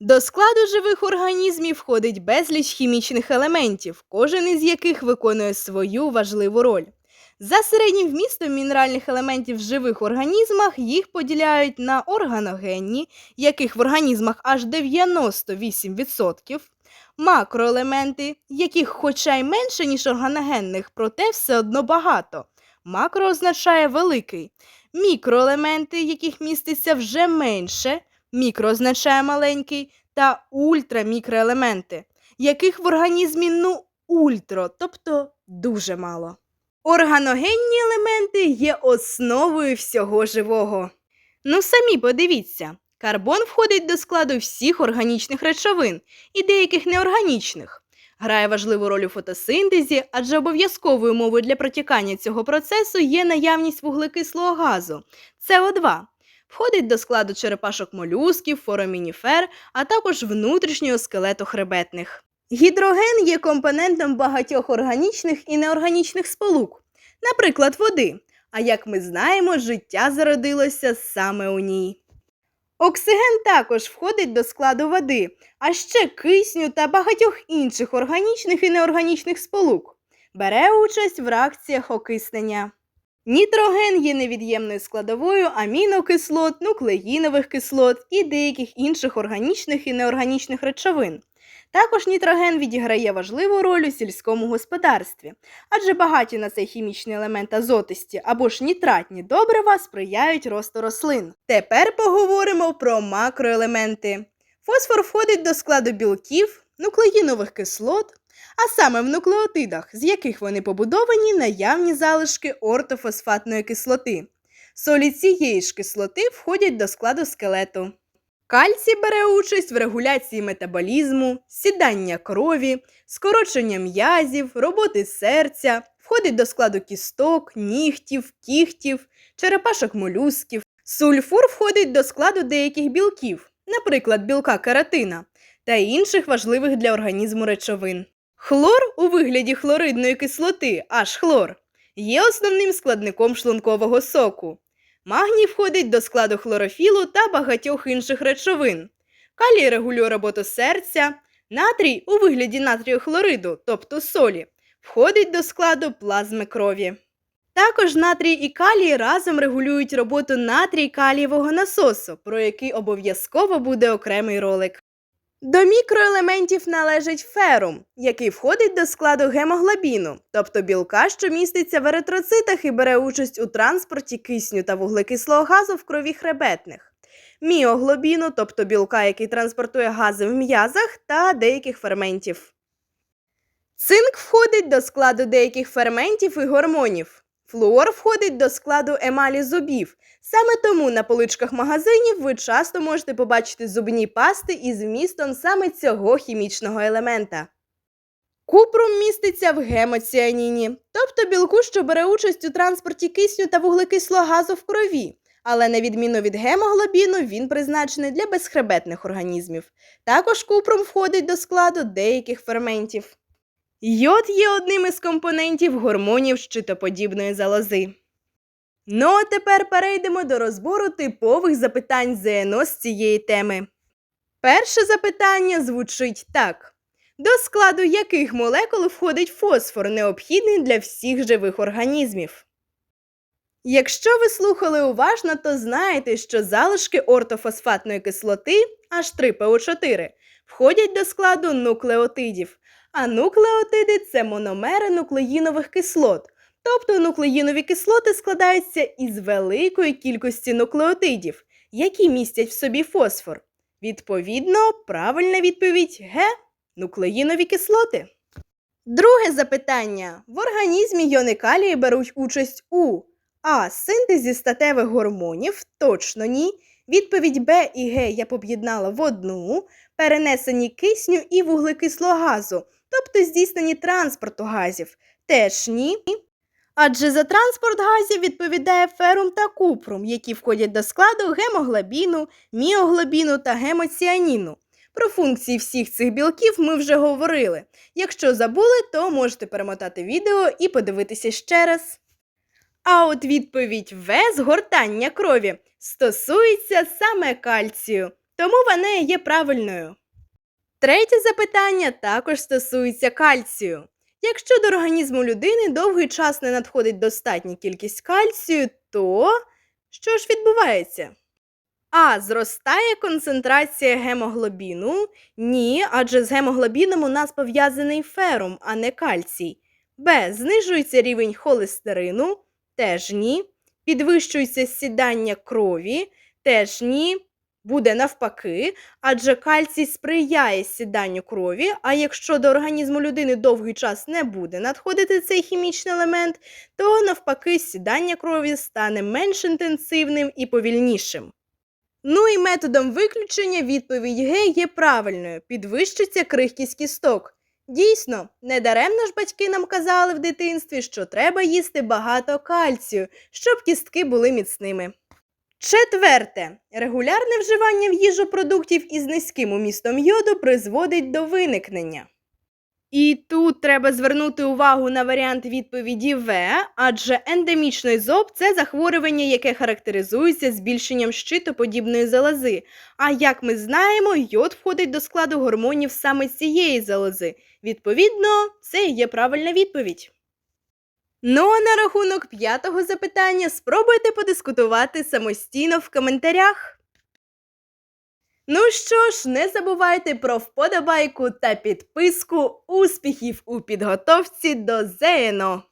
До складу живих організмів входить безліч хімічних елементів, кожен із яких виконує свою важливу роль. За середнім вмістом мінеральних елементів в живих організмах їх поділяють на органогенні, яких в організмах аж 98%, макроелементи, яких хоча й менше, ніж органогенних, проте все одно багато. Макро означає великий. Мікроелементи, яких міститься вже менше, мікро означає маленький, та ультрамікроелементи, яких в організмі ну ультро, тобто дуже мало. Органогенні елементи є основою всього живого. Ну самі подивіться, карбон входить до складу всіх органічних речовин і деяких неорганічних. Грає важливу роль у фотосинтезі, адже обов'язковою умовою для протікання цього процесу є наявність вуглекислого газу СО2. Входить до складу черепашок молюсків, форамініфер, а також внутрішнього скелету хребетних. Гідроген є компонентом багатьох органічних і неорганічних сполук, наприклад, води. А як ми знаємо, життя зародилося саме у ній. Оксиген також входить до складу води, а ще кисню та багатьох інших органічних і неорганічних сполук. Бере участь в реакціях окиснення. Нітроген є невід'ємною складовою амінокислот, нуклеїнових кислот і деяких інших органічних і неорганічних речовин. Також нітроген відіграє важливу роль у сільському господарстві, адже багаті на цей хімічний елемент азотисті або ж нітратні добрива сприяють росту рослин. Тепер поговоримо про макроелементи. Фосфор входить до складу білків, нуклеїнових кислот, а саме в нуклеотидах, з яких вони побудовані наявні залишки ортофосфатної кислоти. Солі цієї ж кислоти входять до складу скелету. Кальцій бере участь в регуляції метаболізму, сідання крові, скорочення м'язів, роботи серця, входить до складу кісток, нігтів, кігтів, черепашок молюсків. Сульфур входить до складу деяких білків, наприклад, білка каротина, та інших важливих для організму речовин. Хлор у вигляді хлоридної кислоти, аж хлор, є основним складником шлункового соку. Магній входить до складу хлорофілу та багатьох інших речовин. Калій регулює роботу серця, натрій у вигляді натрію хлориду, тобто солі, входить до складу плазми крові. Також натрій і калій разом регулюють роботу натрій калієвого насосу, про який обов'язково буде окремий ролик. До мікроелементів належить ферум, який входить до складу гемоглобіну, тобто білка, що міститься в еритроцитах і бере участь у транспорті кисню та вуглекислого газу в крові хребетних, міоглобіну, тобто білка, який транспортує гази в м'язах та деяких ферментів. Цинк входить до складу деяких ферментів і гормонів. Флуор входить до складу емалі зубів. Саме тому на поличках магазинів ви часто можете побачити зубні пасти із вмістом саме цього хімічного елемента. Купрум міститься в гемоціаніні, тобто білку, що бере участь у транспорті кисню та вуглекислого газу в крові. Але на відміну від гемоглобіну, він призначений для безхребетних організмів. Також купрум входить до складу деяких ферментів. Йод є одним із компонентів гормонів щитоподібної залози. Ну а тепер перейдемо до розбору типових запитань ЗНО з цієї теми. Перше запитання звучить так: до складу яких молекул входить фосфор, необхідний для всіх живих організмів? Якщо ви слухали уважно, то знаєте, що залишки ортофосфатної кислоти H3PO4 входять до складу нуклеотидів, а нуклеотиди це мономери нуклеїнових кислот. Тобто нуклеїнові кислоти складаються із великої кількості нуклеотидів, які містять в собі фосфор. Відповідно, правильна відповідь Г. Нуклеїнові кислоти. Друге запитання. В організмі йони калію беруть участь у А. Синтезі статевих гормонів. Точно ні. Відповідь Б і Г я об'єднала в одну, перенесенні кисню і вуглекислого газу, тобто здійсненні транспорту газів. Теж ні. Адже за транспорт газів відповідає ферум та купрум, які входять до складу гемоглобіну, міоглобіну та гемоціаніну. Про функції всіх цих білків ми вже говорили. Якщо забули, то можете перемотати відео і подивитися ще раз. А от відповідь В згортання крові стосується саме кальцію. Тому вона є правильною. Третє запитання також стосується кальцію. Якщо до організму людини довгий час не надходить достатня кількість кальцію, то що ж відбувається? А. Зростає концентрація гемоглобіну. Ні, адже з гемоглобіном у нас пов'язаний ферум, а не кальцій. Б. Знижується рівень холестерину. Теж ні. Підвищується сідання крові. Теж ні. Буде навпаки, адже кальцій сприяє сіданню крові, а якщо до організму людини довгий час не буде надходити цей хімічний елемент, то навпаки сідання крові стане менш інтенсивним і повільнішим. Ну і методом виключення відповідь Г є правильною підвищиться крихкість кісток. Дійсно, недаремно ж батьки нам казали в дитинстві, що треба їсти багато кальцію, щоб кістки були міцними. Четверте. Регулярне вживання в їжу продуктів із низьким умістом йоду призводить до виникнення. І тут треба звернути увагу на варіант відповіді В, адже ендемічний зоб це захворювання, яке характеризується збільшенням щитоподібної залози. А як ми знаємо, йод входить до складу гормонів саме цієї залози. Відповідно, це і є правильна відповідь. Ну а на рахунок п'ятого запитання спробуйте подискутувати самостійно в коментарях. Ну що ж, не забувайте про вподобайку та підписку. Успіхів у підготовці до ЗНО!